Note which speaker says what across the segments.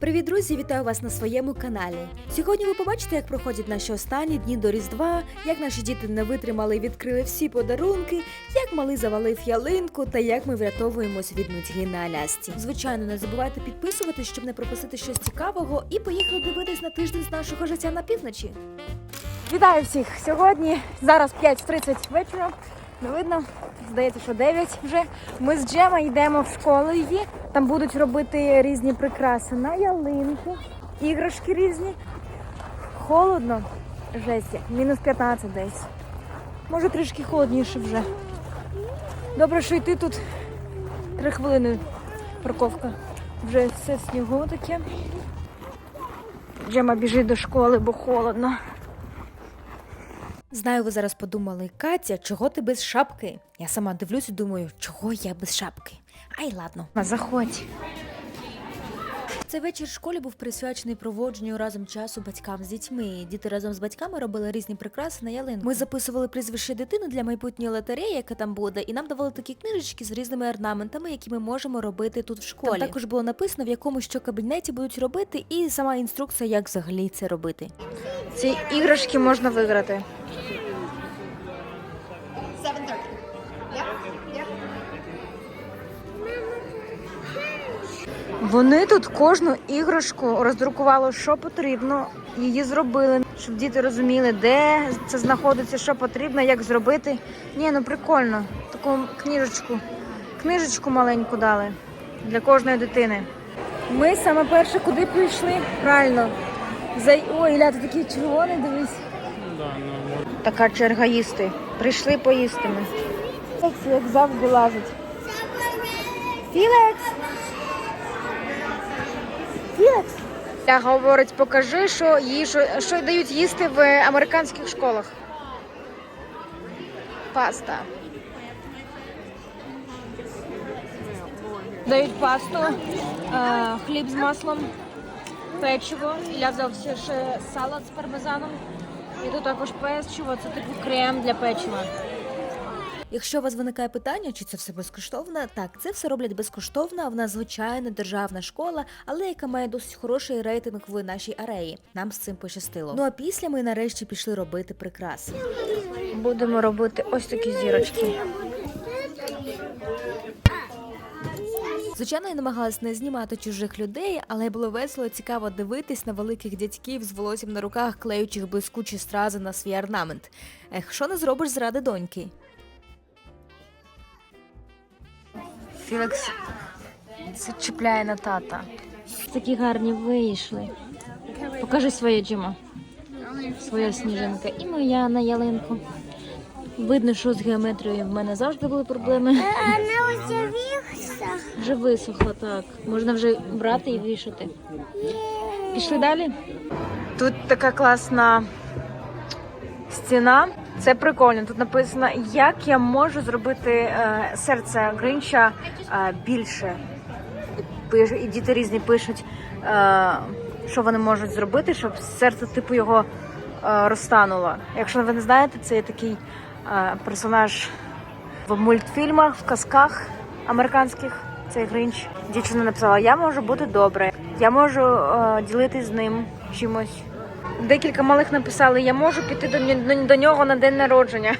Speaker 1: Привіт, друзі! Вітаю вас на своєму каналі. Сьогодні ви побачите, як проходять наші останні дні до Різдва, як наші діти не витримали і відкрили всі подарунки, як малий завалив ялинку та як ми врятовуємось від нудьги на Алясці. Звичайно, не забувайте підписуватись, щоб не пропустити щось цікавого, і поїхали дивитись на тиждень з нашого життя на півночі. Вітаю всіх! Сьогодні зараз 5.30 вечора. Не видно, здається, що 9 вже. Ми з Джема йдемо в школу її. Там будуть робити різні прикраси на ялинку, іграшки різні. Холодно, жесть, мінус 15 десь. Може трішки холодніше вже. Добре, що йти тут три хвилини парковка. Вже все снігу таке. Джема біжить до школи, бо холодно. Знаю, ви зараз подумали, Катя, чого ти без шапки? Я сама дивлюсь і думаю, чого я без шапки. Ай, ладно. Заходь. Цей вечір в школі був присвячений проводженню разом часу батькам з дітьми. Діти разом з батьками робили різні прикраси на ялинку. Ми записували прізвище дитини для майбутньої лотереї, яка там буде, і нам давали такі книжечки з різними орнаментами, які ми можемо робити тут в школі. Там також було написано, в якому що кабінеті будуть робити, і сама інструкція, як взагалі це робити. Ці іграшки можна виграти. Вони тут кожну іграшку роздрукували, що потрібно. Її зробили, щоб діти розуміли, де це знаходиться, що потрібно, як зробити. Ні, ну прикольно. Таку книжечку, книжечку маленьку дали для кожної дитини. Ми саме перше куди прийшли? Правильно. За... Ой, Ілля, ти такий червоний, дивись. Така черга їсти. Прийшли поїсти ми. Як завжди лазить. Філекс! Я говорить, покажи, що їжу, що дають їсти в американських школах. Паста. Дають пасту, е, хліб з маслом, печиво. Я взяв ще салат з пармезаном. І тут також печиво, це типу крем для печива. Якщо у вас виникає питання, чи це все безкоштовно, так це все роблять безкоштовно. В нас звичайна державна школа, але яка має досить хороший рейтинг в нашій ареї. Нам з цим пощастило. Ну а після ми нарешті пішли робити прикраси. Будемо робити ось такі зірочки. Звичайно, я намагалась не знімати чужих людей, але було весело і цікаво дивитись на великих дядьків з волоссям на руках, клеючих блискучі стрази на свій орнамент. Ех, що не зробиш заради доньки? Філікс це чіпляє на тата. Такі гарні вийшли. Покажи своє Джима. Своя сніжинка. І моя на ялинку. Видно, що з геометрією в мене завжди були проблеми.
Speaker 2: Вона вже вівся.
Speaker 1: Вже висохла, так. Можна вже брати і вішати. Пішли далі. Тут така класна стіна. Це прикольно. Тут написано, як я можу зробити е, серце Гринча е, більше. І діти різні пишуть, е, що вони можуть зробити, щоб серце типу його розтануло. Якщо ви не знаєте, це є такий персонаж в мультфільмах, в казках американських. Цей Гринч. Дівчина написала: Я можу бути добре, я можу ділитись з ним чимось. Декілька малих написали, я можу піти до, до, до нього на день народження.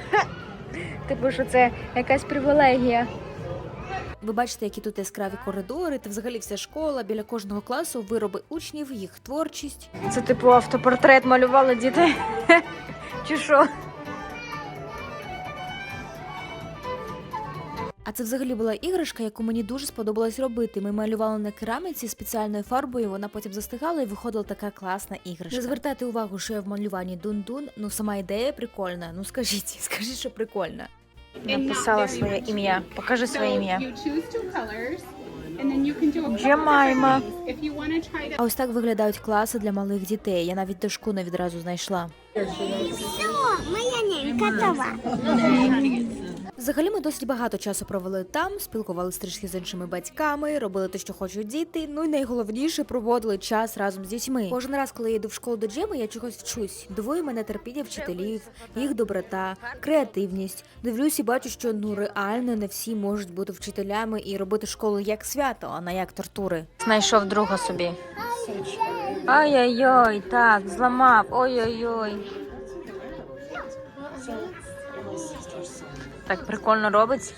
Speaker 1: Типу, що це якась привілегія. Ви бачите, які тут яскраві коридори, та взагалі вся школа, біля кожного класу вироби учнів, їх творчість. Це типу автопортрет малювали діти. Чи що? А це взагалі була іграшка, яку мені дуже сподобалось робити. Ми малювали на кераміці спеціальною фарбою, вона потім застигала і виходила така класна іграшка. Не звертайте увагу, що я в малюванні дун-дун. Ну сама ідея прикольна. Ну скажіть, скажіть, що прикольна. Написала своє ім'я. Покажи своє ім'я. Джемайма. А ось так виглядають класи для малих дітей. Я навіть дошку не відразу знайшла.
Speaker 2: Все, моя нянька готова.
Speaker 1: Взагалі ми досить багато часу провели там, спілкувалися трішки з іншими батьками, робили те, що хочуть діти. Ну і найголовніше проводили час разом з дітьми. Кожен раз, коли я йду в школу до Джеми, я чогось вчусь. Дивує мене терпіння вчителів, їх доброта, креативність. Дивлюсь і бачу, що ну реально не всі можуть бути вчителями і робити школу як свято, а не як тортури. Знайшов друга собі. Ой-ой-ой, так, зламав. Ой-ой-ой. Так прикольно робить.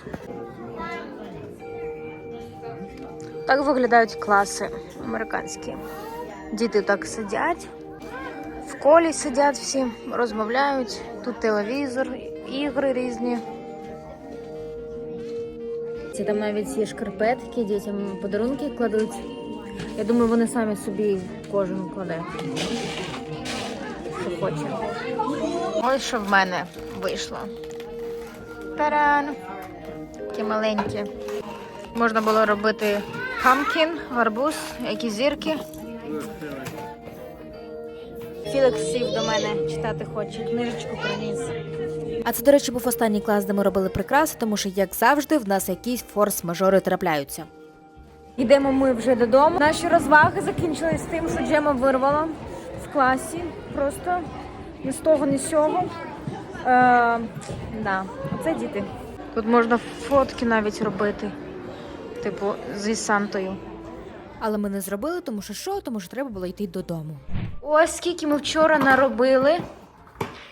Speaker 1: Так виглядають класи американські. Діти так сидять, в колі сидять всі, розмовляють. Тут телевізор, ігри різні. Це там навіть є шкарпетки, дітям подарунки кладуть. Я думаю, вони самі собі кожен кладе. Що хоче. Ось що в мене вийшло. Таран! Такі маленькі. Можна було робити хамкін, гарбуз, які зірки. Філікс сів до мене читати хоче, книжечку приніс.
Speaker 3: А це, до речі, був останній клас, де ми робили прикраси, тому що, як завжди, в нас якісь форс-мажори трапляються.
Speaker 1: Йдемо ми вже додому. Наші розваги закінчились тим, що Джема вирвала в класі. Просто ні з того, ні з цього. Е, да. Оце діти. Тут можна фотки навіть робити. Типу, зі Сантою.
Speaker 3: Але ми не зробили, тому що що? Тому що треба було йти додому.
Speaker 1: Ось скільки ми вчора наробили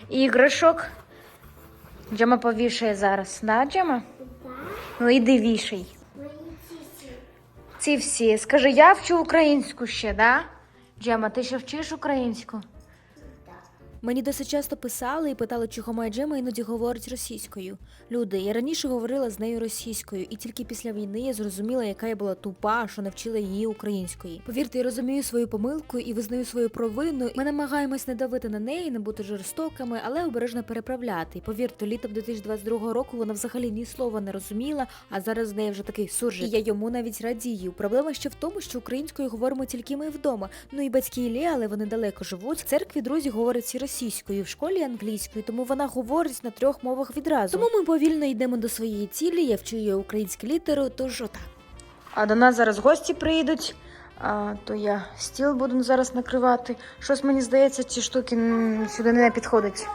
Speaker 1: іграшок. Джема повішає зараз, да, Джема? Ну іди вішай. Ці всі. Скажи, я вчу українську ще, да? Джема, ти ще вчиш українську?
Speaker 3: Мені досить часто писали і питали, чого моя Джема іноді говорить російською. Люди, я раніше говорила з нею російською, і тільки після війни я зрозуміла, яка я була тупа, що навчила її української. Повірте, я розумію свою помилку і визнаю свою провину. Ми намагаємось не давити на неї, не бути жорстокими, але обережно переправляти. Повірте, літом 2022 року вона взагалі ні слова не розуміла, а зараз з неї вже такий суржик. І я йому навіть радію. Проблема ще в тому, що українською говоримо тільки ми вдома. Ну і батьки Іллі, але вони далеко живуть. В церкві друзі говорять всі російською, в школі англійською, тому вона говорить на трьох мовах відразу. Тому ми повільно йдемо до своєї цілі. Я вчу її українські літери, тож отак.
Speaker 1: А до нас зараз гості приїдуть, а, то я стіл буду зараз накривати. Щось мені здається, ці штуки сюди не підходять.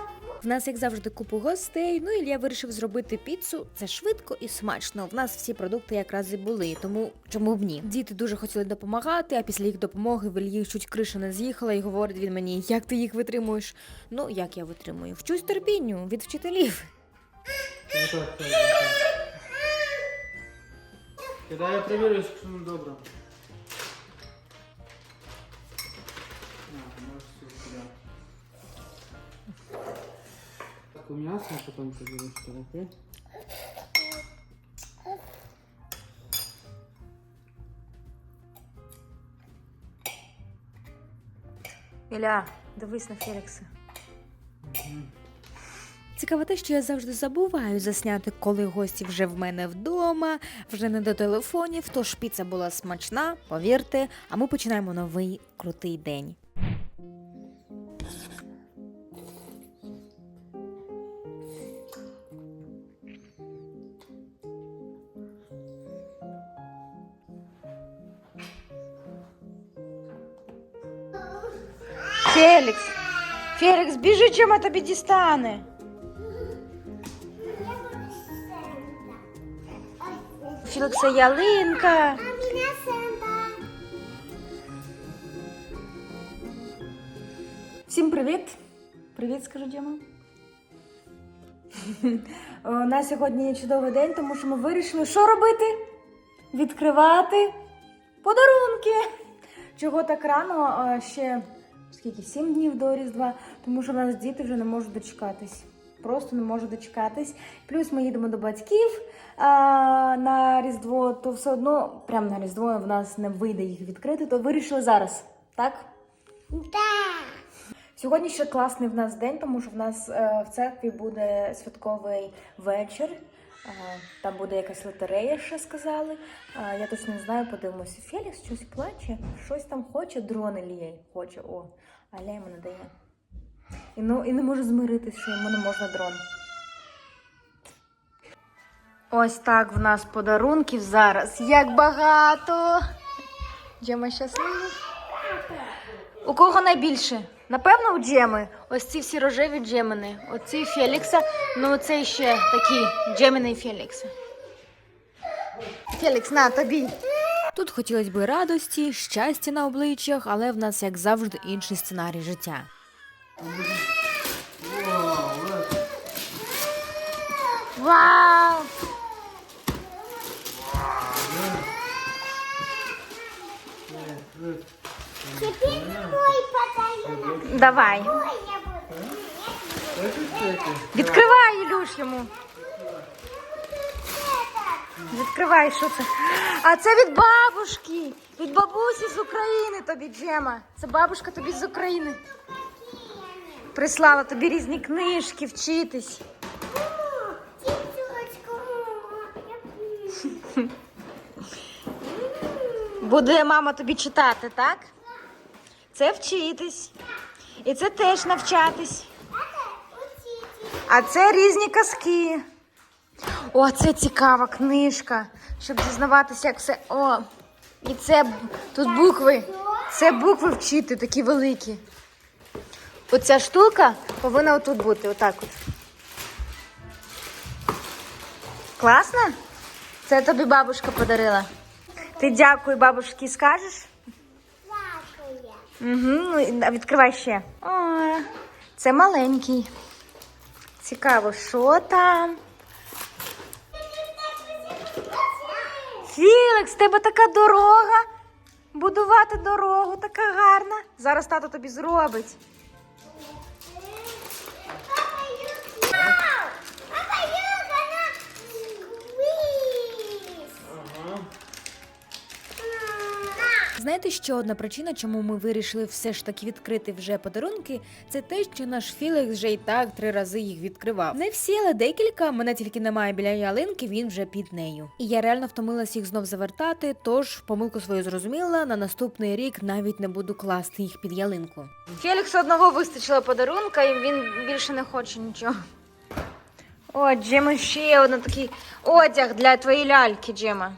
Speaker 3: В нас, як завжди, купу гостей. Ну Ілля вирішив зробити піцу. Це швидко і смачно. В нас всі продукти якраз і були, тому чому б ні? Діти дуже хотіли допомагати, а після їх допомоги в чуть криша не з'їхала і говорить він мені, як ти їх витримуєш? Ну, як я витримую? Вчусь терпінню від вчителів.
Speaker 4: Я проверю, не добре. Так, у мясо, а потом соберу, что окей?
Speaker 1: Іля, дивись на Фелікса.
Speaker 3: Цікаво те, що я завжди забуваю засняти, коли гості вже в мене вдома, вже не до телефонів, тож піца була смачна, повірте, а ми починаємо новий крутий день.
Speaker 1: Фелікс! Фелікс, біжи, чим тобі дістане. Фелікса ялинка. Всім привіт! Привіт, скажу Діма. У нас сьогодні чудовий день, тому що ми вирішили, що робити? Відкривати подарунки. Чого так рано? Ще скільки? Сім днів до Різдва, тому що в нас діти вже не можуть дочекатись. Просто не можуть дочекатись. Плюс ми їдемо до батьків а, на Різдво, то все одно, прямо на Різдво в нас не вийде їх відкрити, то вирішили зараз, так?
Speaker 2: Да.
Speaker 1: Сьогодні ще класний в нас день, тому що в нас е, в церкві буде святковий вечір. Там буде якась лотерея, ще сказали. Я точно не знаю, подивимося. Фелікс щось плаче, щось там хоче, дрони ліє хоче. О, але йому не дає. І, ну, і не може змиритись, що йому не можна дрон. Ось так в нас подарунків зараз. Як багато. Джема щаслива. У кого найбільше? Напевно, у Джеми. Ось ці всі рожеві Джемини. Оці Фелікса. Ну, це ще такі Джемини і Фелікса. Фелікс, на тобі.
Speaker 3: Тут хотілося б радості, щастя на обличчях, але в нас, як завжди, інший сценарій життя.
Speaker 1: Вау!
Speaker 2: Теперь мой подарунок.
Speaker 1: Давай. Відкривай, Ілюш, йому. Відкривай, що це? А це від бабушки. Від бабусі з України тобі, Джема. Це бабушка тобі з України. Прислала тобі різні книжки вчитись. Буде мама тобі читати, так? Це вчитись. І це теж навчатись. А це різні казки. О, це цікава книжка, щоб дізнаватися, як все. О, і це тут букви. Це букви вчити такі великі. Оця штука повинна отут бути, отак от. Класно? Це тобі бабушка подарила. Ти дякую бабушці скажеш? Угу, відкривай ще. О, це маленький. Цікаво, що там? Філікс, в тебе така дорога. Будувати дорогу така гарна. Зараз тато тобі зробить.
Speaker 3: Знаєте, ще одна причина, чому ми вирішили все ж таки відкрити вже подарунки, це те, що наш Філікс вже і так три рази їх відкривав. Не всі, але декілька. Мене тільки немає біля ялинки, він вже під нею. І я реально втомилась їх знов завертати, тож помилку свою зрозуміла. На наступний рік навіть не буду класти їх під ялинку.
Speaker 1: Феліксу одного вистачило подарунка, і він більше не хоче нічого. О, Джема, ще один такий одяг для твоєї ляльки, Джема.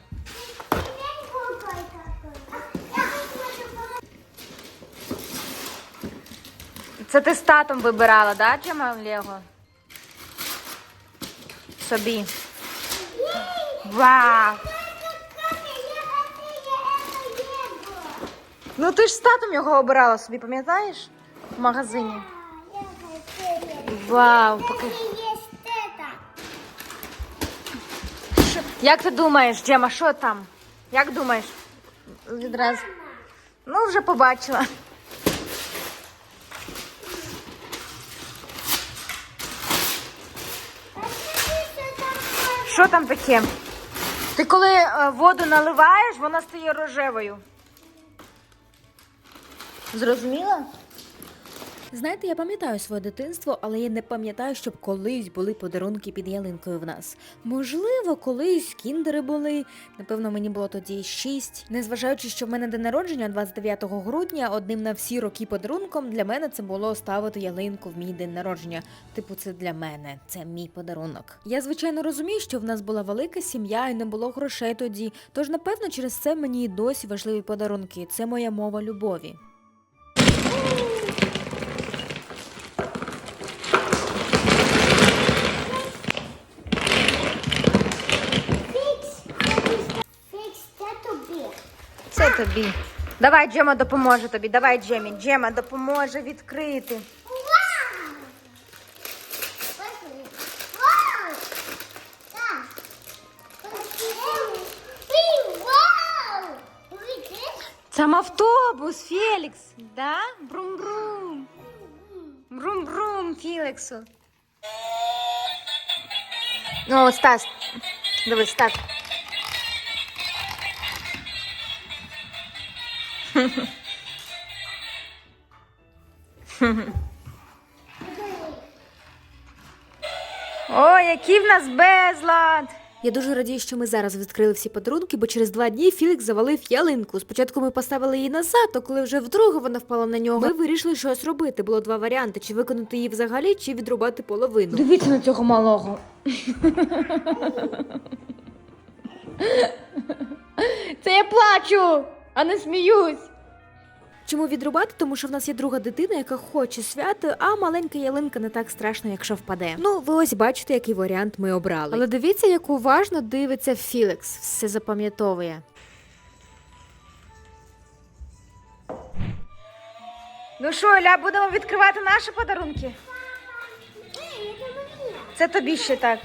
Speaker 1: Це ти з татом вибирала, да, Джема, Лего? Собі. Вау! Ну ти ж з татом його обирала собі, пам'ятаєш? В магазині. Вау, покажи. Як ти думаєш, Джема, що там? Як думаєш? Відразу. Ну, вже побачила. Що там таке? Ти коли е, воду наливаєш, вона стає рожевою. Зрозуміла?
Speaker 3: Знаєте, я пам'ятаю своє дитинство, але я не пам'ятаю, щоб колись були подарунки під ялинкою в нас. Можливо, колись кіндери були. Напевно, мені було тоді шість. Незважаючи, що в мене день народження 29 грудня, одним на всі роки подарунком для мене це було ставити ялинку в мій день народження. Типу, це для мене, це мій подарунок. Я звичайно розумію, що в нас була велика сім'я і не було грошей тоді. Тож, напевно, через це мені і досі важливі подарунки. Це моя мова любові.
Speaker 2: тобі.
Speaker 1: Давай, Джема допоможе тобі. Давай, Джемі. Джема допоможе відкрити.
Speaker 2: Вау! Вау! Так. Ей, Вау! Видиш?
Speaker 1: Там автобус, Фелікс. Да? Брум-брум. Брум-брум, Феліксу. О, Стас. Дивись, Стас. О, який в нас безлад!
Speaker 3: Я дуже радію, що ми зараз відкрили всі подарунки, бо через два дні Філікс завалив ялинку. Спочатку ми поставили її назад, а коли вже вдруге вона впала на нього, ми вирішили щось робити. Було два варіанти: чи виконати її взагалі, чи відрубати половину.
Speaker 1: Дивіться на цього малого. Це я плачу, а не сміюсь.
Speaker 3: Чому відрубати? Тому що в нас є друга дитина, яка хоче свято, а маленька ялинка не так страшно, якщо впаде. Ну, ви ось бачите, який варіант ми обрали. Але дивіться, як уважно дивиться Філікс, все запам'ятовує.
Speaker 1: Ну що, Оля, будемо відкривати наші подарунки? Це тобі ще так.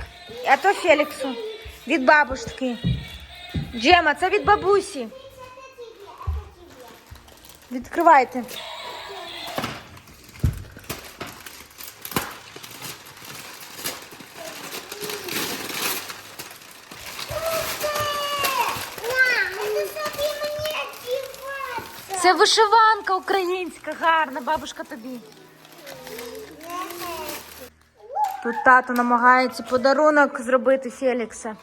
Speaker 1: А то Феліксу. Від бабушки. Джема, це від бабусі. Відкривайте. Це вишиванка українська, гарна, бабушка тобі. Тут тато намагається подарунок зробити Фелікса.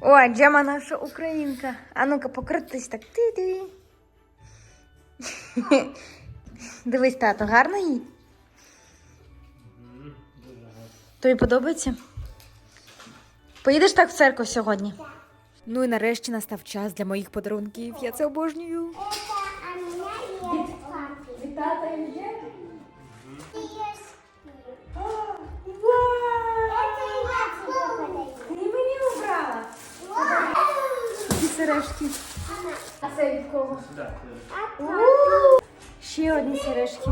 Speaker 1: Ой, Джема наша українка. А ну-ка, покрутись так. Ти-ти. Дивись, тато, гарно їй? Тобі подобається? Поїдеш так в церкву сьогодні?
Speaker 3: Ну і нарешті настав час для моїх подарунків. Я це обожнюю.
Speaker 1: Ти мені обрала. Ці сережки. А це від кого? Ще одні сережки.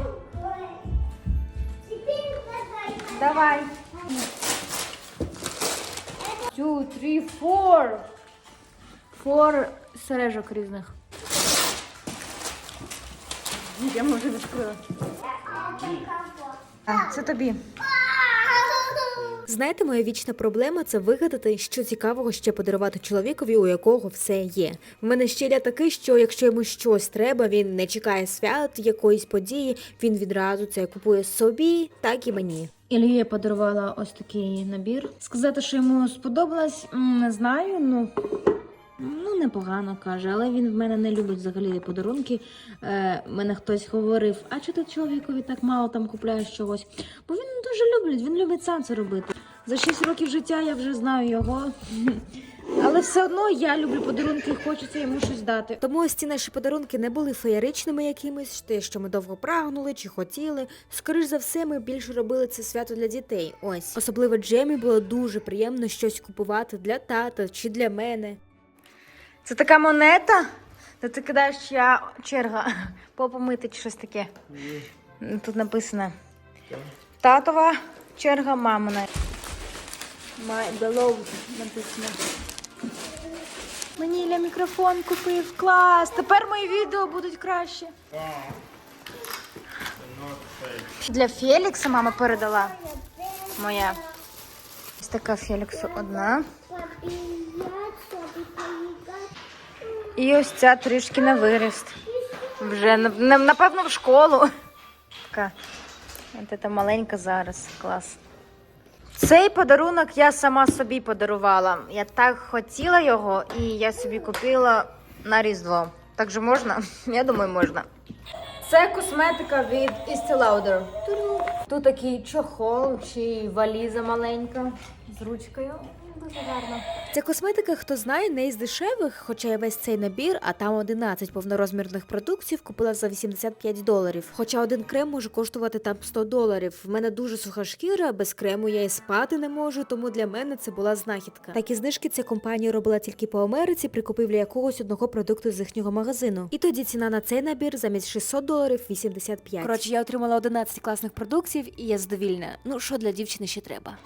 Speaker 1: Давай. Two, three, four. Four сережок різних. Я вже відкрила. А, це тобі.
Speaker 3: Знаєте, моя вічна проблема це вигадати, що цікавого ще подарувати чоловікові, у якого все є. В мене щеля такий, що якщо йому щось треба, він не чекає свят, якоїсь події, він відразу це купує собі, так і мені.
Speaker 1: Ілія подарувала ось такий набір. Сказати, що йому сподобалось, не знаю. Ну, ну непогано каже, але він в мене не любить взагалі подарунки. Е, мене хтось говорив, а чи ти чоловікові так мало там купляєш чогось? Бо він дуже любить, він любить сам це робити. За 6 років життя я вже знаю його. Але все одно я люблю подарунки і хочеться йому щось дати.
Speaker 3: Тому ось ці наші подарунки не були феєричними якимись, те, що ми довго прагнули чи хотіли. Скоріш за все, ми більше робили це свято для дітей. Ось особливо Джемі було дуже приємно щось купувати для тата чи для мене.
Speaker 1: Це така монета, де ти кидаєш я черга попомити чи щось таке. Тут написано татова черга, мамина. My beloved написано. Мені Ілля мікрофон купив. Клас! Тепер мої відео будуть краще. Для Фелікса мама передала. Моя. Ось така Феліксу одна. І ось ця трішки на виріст. Вже на- на- напевно в школу. Така. От це маленька зараз. Клас. Цей подарунок я сама собі подарувала. Я так хотіла його, і я собі купила на Різдво. Так же можна? Я думаю, можна. Це косметика від Estee Lauder. Тут такий чохол чи валіза маленька з ручкою. Дуже гарно.
Speaker 3: Ця косметика, хто знає, не із дешевих, хоча я весь цей набір, а там 11 повнорозмірних продуктів купила за 85 доларів. Хоча один крем може коштувати там 100 доларів. В мене дуже суха шкіра, без крему я і спати не можу, тому для мене це була знахідка. Такі знижки ця компанія робила тільки по Америці при купівлі якогось одного продукту з їхнього магазину. І тоді ціна на цей набір замість 600 доларів 85. Коротше, я отримала 11 класних продуктів і я задовільна. Ну що для дівчини ще треба?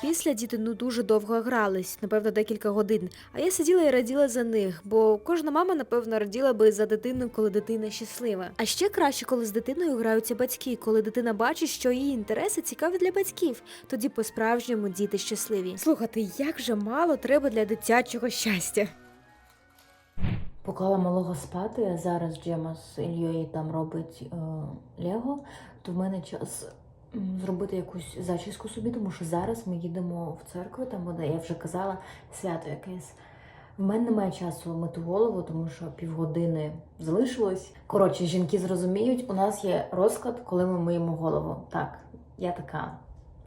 Speaker 3: Після діти ну дуже довго грались, напевно, декілька годин. А я сиділа і раділа за них, бо кожна мама, напевно, раділа би за дитину, коли дитина щаслива. А ще краще, коли з дитиною граються батьки, коли дитина бачить, що її інтереси цікаві для батьків. Тоді по-справжньому діти щасливі. Слухайте, як же мало треба для дитячого щастя.
Speaker 1: Поклала малого спати, а зараз Джема з Ільєю там робить е, Лего, то в мене час зробити якусь зачіску собі, тому що зараз ми їдемо в церкву, там буде, я вже казала, свято якесь. В мене немає часу мити голову, тому що півгодини залишилось. Коротше, жінки зрозуміють, у нас є розклад, коли ми миємо голову. Так, я така.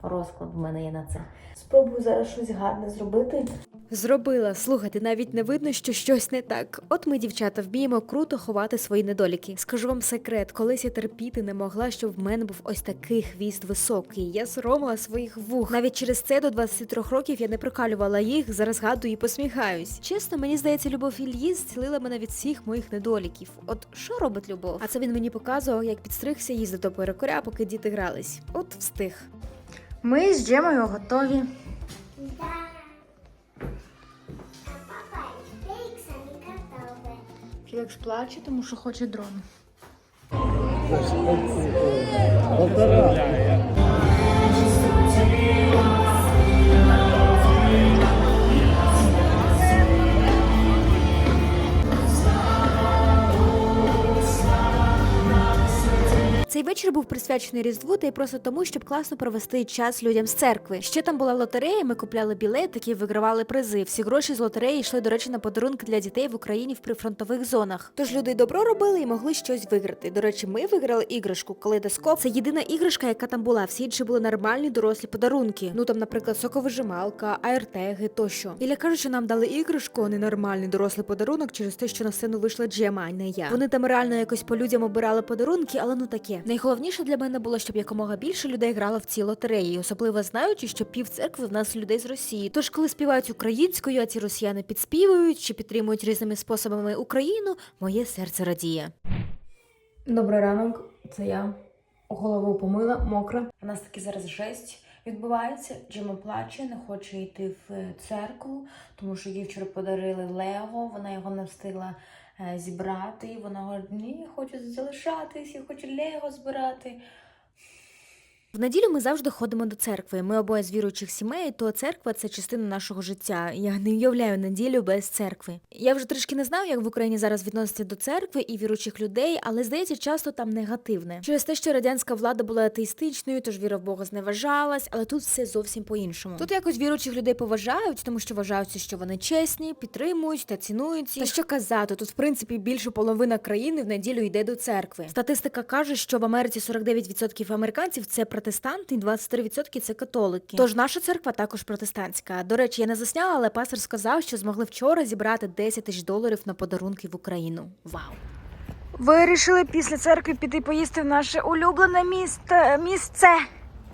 Speaker 3: Розклад в мене є на це. Спробую зараз щось гарне зробити. Зробила. Слухайте, навіть не видно, що щось не так. От ми, дівчата, вміємо круто ховати свої недоліки. Скажу вам секрет, колись я терпіти не могла, щоб в мене був ось такий хвіст високий. Я соромила своїх вух. Навіть через це до 23 років я не прокалювала їх. Зараз згадую і посміхаюсь. Чесно, мені здається, любов Ільї зцілила мене від всіх моїх недоліків. От що робить любов? А це він мені показував, як підстригся, їздив до перекоря, поки діти грались. От встиг.
Speaker 1: Ми з Джемою готові.
Speaker 2: Да.
Speaker 1: Філікс плаче, тому що хоче дрон.
Speaker 3: Цей вечір був присвячений Різдву та й просто тому, щоб класно провести час людям з церкви. Ще там була лотерея, ми купляли білетики, вигравали призи. Всі гроші з лотереї йшли, до речі, на подарунки для дітей в Україні в прифронтових зонах. Тож люди добро робили і могли щось виграти. До речі, ми виграли іграшку калейдоскоп. Це єдина іграшка, яка там була. Всі інші були нормальні дорослі подарунки. Ну там, наприклад, соковижималка, аертеги тощо. Ілля каже, що нам дали іграшку, а не нормальний дорослий подарунок через те, що на сцену вийшла Джема, а не я. Вони там реально якось по людям обирали подарунки, але ну таке. Найголовніше для мене було, щоб якомога більше людей грало в ці лотереї, особливо знаючи, що пів церкви в нас людей з Росії. Тож, коли співають українською, а ці росіяни підспівують чи підтримують різними способами Україну, моє серце радіє.
Speaker 1: Добрий ранок, це я. Голову помила, мокра. У нас таки зараз жесть відбувається. Джима плаче, не хоче йти в церкву, тому що їй вчора подарили Лего, вона його не встигла зібрати. Вона говорить, ні, хочу залишатись, я хочу Лего збирати.
Speaker 3: В неділю ми завжди ходимо до церкви. Ми обоє з віруючих сімей, то церква це частина нашого життя. Я не уявляю неділю без церкви. Я вже трішки не знаю, як в Україні зараз відносяться до церкви і віруючих людей, але здається, часто там негативне. Через те, що радянська влада була атеїстичною, тож віра в Бога зневажалась, але тут все зовсім по-іншому. Тут якось віруючих людей поважають, тому що вважаються, що вони чесні, підтримують та цінують. ці. Та що казати, тут в принципі більше половина країни в неділю йде до церкви. Статистика каже, що в Америці 49% американців це протестанти, і 23% це католики. Тож наша церква також протестантська. До речі, я не засняла, але пастор сказав, що змогли вчора зібрати 10 тисяч доларів на подарунки в Україну. Вау!
Speaker 1: Вирішили після церкви піти поїсти в наше улюблене місце, місце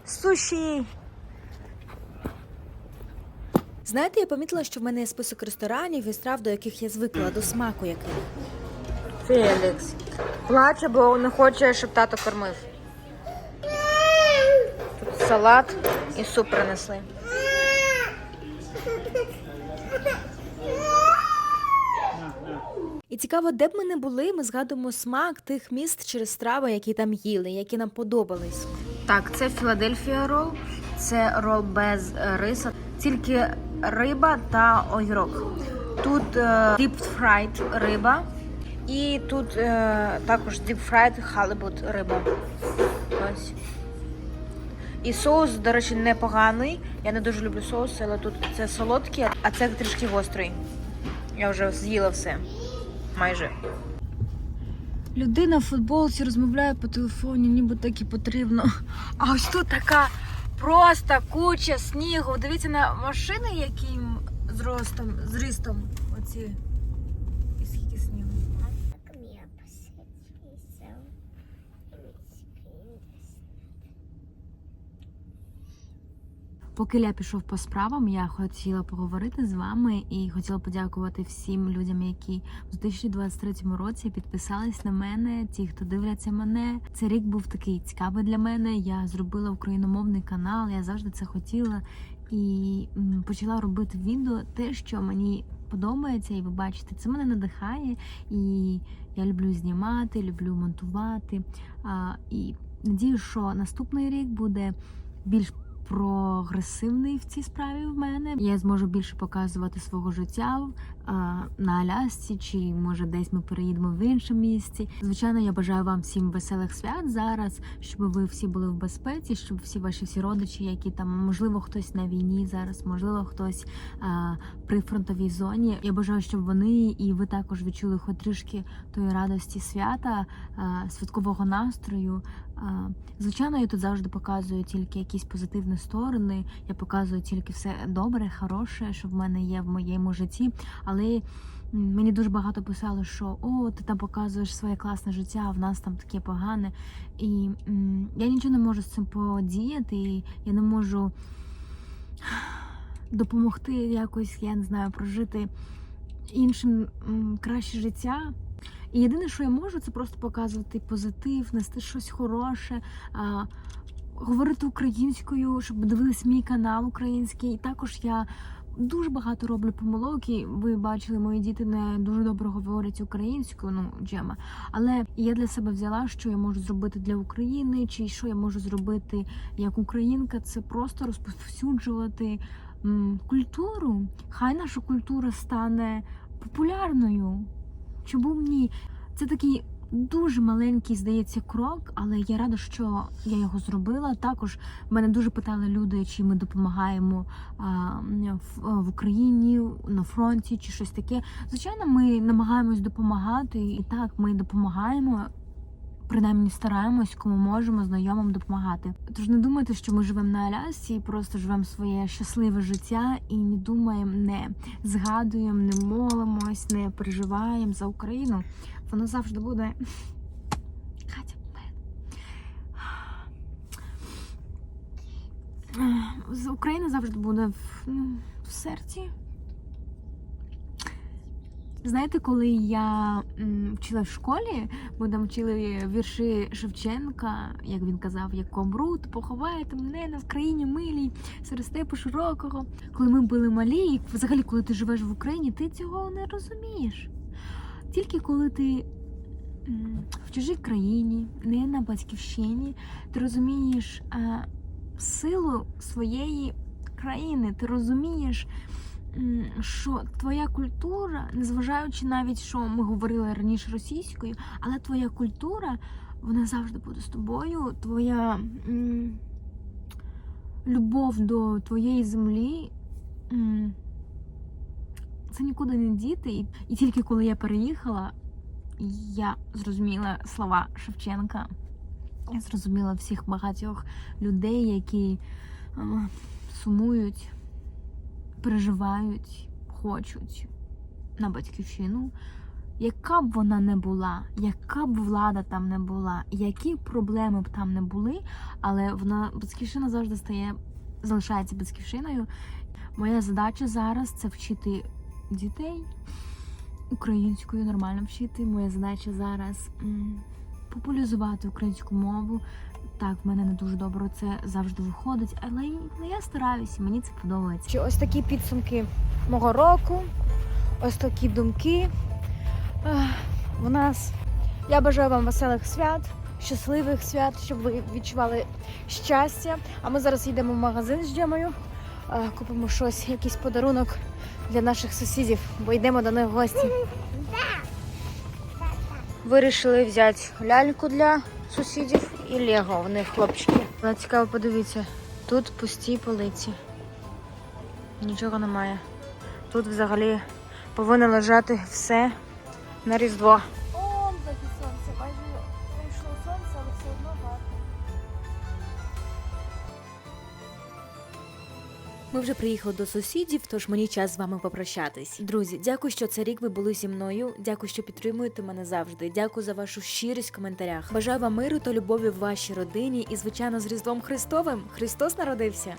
Speaker 1: суші.
Speaker 3: Знаєте, я помітила, що в мене є список ресторанів і страв, до яких я звикла, до смаку яких.
Speaker 1: Фелікс. Плаче, бо не хоче, щоб тато кормив. Салат і суп принесли.
Speaker 3: І цікаво, де б ми не були, ми згадуємо смак тих міст через страви, які там їли, які нам подобались.
Speaker 1: Так, це Філадельфія рол. Це рол без е, риса, тільки риба та огірок. Тут е, deep fried риба. І тут е, також fried халибут риба. Ось. І соус, до речі, непоганий. Я не дуже люблю соус, але тут це солодкий, а це трішки гострий. Я вже з'їла все. Майже. Людина в футболці розмовляє по телефоні, ніби так і потрібно. А ось тут така просто куча снігу. Дивіться на машини, яким зростом, зрістом. Оці. І скільки снігу.
Speaker 2: Так меня посадили.
Speaker 3: Поки Ля пішов по справам, я хотіла поговорити з вами і хотіла подякувати всім людям, які в 2023 році підписались на мене. Ті, хто дивляться мене. Цей рік був такий цікавий для мене. Я зробила україномовний канал. Я завжди це хотіла і почала робити відео те, що мені подобається, і ви бачите, це мене надихає. І я люблю знімати, люблю монтувати. І надію, що наступний рік буде більш прогресивний в цій справі в мене. Я зможу більше показувати свого життя а, на Алясці, чи може десь ми переїдемо в інше місці. Звичайно, я бажаю вам всім веселих свят зараз, щоб ви всі були в безпеці, щоб всі ваші всі родичі, які там можливо хтось на війні зараз, можливо, хтось а, при фронтовій зоні. Я бажаю, щоб вони і ви також відчули хоч трішки тої радості свята, а, святкового настрою. Звичайно, я тут завжди показую тільки якісь позитивні сторони. Я показую тільки все добре, хороше, що в мене є в моєму житті. Але мені дуже багато писали, що о, ти там показуєш своє класне життя, а в нас там таке погане. І я нічого не можу з цим подіяти. І я не можу допомогти якось, я не знаю, прожити іншим краще життя. І єдине, що я можу, це просто показувати позитив, нести щось хороше, а, говорити українською, щоб дивились мій канал український. І також я дуже багато роблю помилок. І ви бачили, мої діти не дуже добре говорять українською, ну джема. Але я для себе взяла, що я можу зробити для України, чи що я можу зробити як українка, це просто розповсюджувати м, культуру. Хай наша культура стане популярною. Чому б ні? Це такий дуже маленький, здається, крок, але я рада, що я його зробила. Також мене дуже питали люди, чи ми допомагаємо в Україні на фронті, чи щось таке. Звичайно, ми намагаємось допомагати, і так ми допомагаємо. Принаймні стараємось, кому можемо знайомим допомагати. Тож не думайте, що ми живемо на Алясці і просто живемо своє щасливе життя і не думаємо, не згадуємо, не молимось, не переживаємо за Україну. Воно завжди буде. Катя, Україна завжди буде в, ну, в серці. Знаєте, коли я вчила в школі, ми там вчили вірші Шевченка, як він казав, як комру, то поховаєте мене на Вкраїні милій, серед степу широкого. Коли ми були малі, і взагалі, коли ти живеш в Україні, ти цього не розумієш. Тільки коли ти в чужій країні, не на батьківщині, ти розумієш силу своєї країни, ти розумієш що твоя культура, незважаючи навіть, що ми говорили раніше російською, але твоя культура, вона завжди буде з тобою. Твоя любов до твоєї землі. Це нікуди не діти. І, і тільки коли я переїхала, я зрозуміла слова Шевченка. Я зрозуміла всіх багатьох людей, які е, сумують переживають, хочуть на батьківщину, яка б вона не була, яка б влада там не була, які проблеми б там не були, але вона батьківщина завжди стає, залишається батьківщиною. Моя задача зараз це вчити дітей українською, нормально вчити. Моя задача зараз популяризувати українську мову. Так, в мене не дуже добре це завжди виходить, але я стараюся, мені це подобається.
Speaker 1: Чи ось такі підсумки мого року, ось такі думки. У нас я бажаю вам веселих свят, щасливих свят, щоб ви відчували щастя. А ми зараз йдемо в магазин з Джемою, купимо щось, якийсь подарунок для наших сусідів, бо йдемо до них в гості. Вирішили взяти ляльку для сусідів і Лего. В них хлопчики. Але цікаво, подивіться, тут пусті полиці. Нічого немає. Тут взагалі повинно лежати все на Різдво. Ми вже приїхали до сусідів, тож мені час з вами попрощатись. Друзі, дякую, що цей рік ви були зі мною. Дякую, що підтримуєте мене завжди. Дякую за вашу щирість в коментарях. Бажаю вам миру та любові в вашій родині і, звичайно, з Різдвом Христовим. Христос народився!